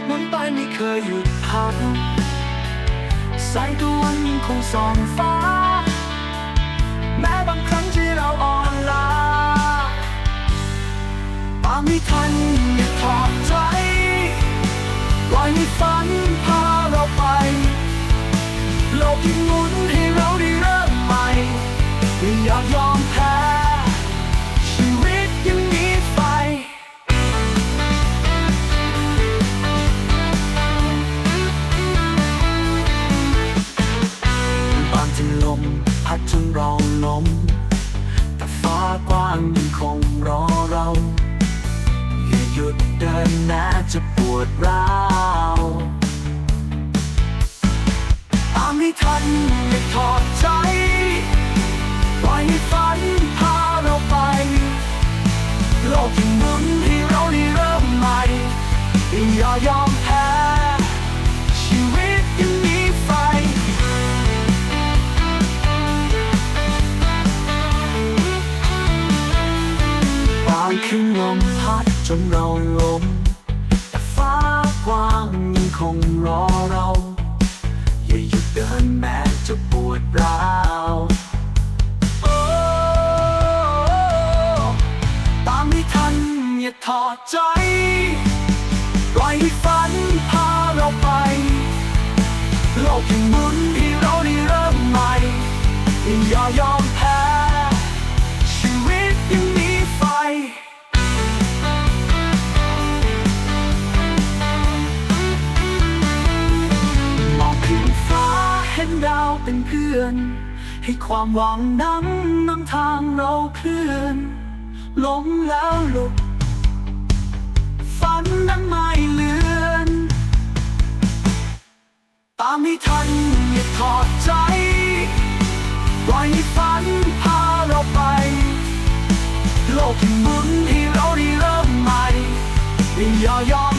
กหมุนไปไม่เคยหยุดพักแสงตะวันยังคงส่องฟ้า แม้บางครั้งที่เราอ่อนล้าตามไม่ทันอย่าถอดใจปล่อยให้ฝันพาเราไป โลกที่หมุนให้เราได้เริ่มใหม่อย่ายอมางยังคงรอเรา อย่าหยุดเดินแม้จะปวดร้าวตามไม่ทันไม่ถอดใจปล่อยให้ฝันพาเราไป โลกที่หมุนให้เราได้เริ่มใหม่อย่ายอม มพัดจนเราล้มแต่ฟ้ากว้างยังคงรอเรา อย่าหยุดเดินแม้จะปวดร้าวโอ้ตามไม่ทันอย่าถอดใจ็นดาวเป็นเพื่อน ให้ความหวังนั้นำทางเราเคลื่อนล้มแล้วลุกฝันนั้นไม่เลือนตามไม่ทันอย่าถอดใจปล่อยให้ฝันพาเราไป โลกที่หมุนให้เราได้เริ่มใหม่อย่ายอ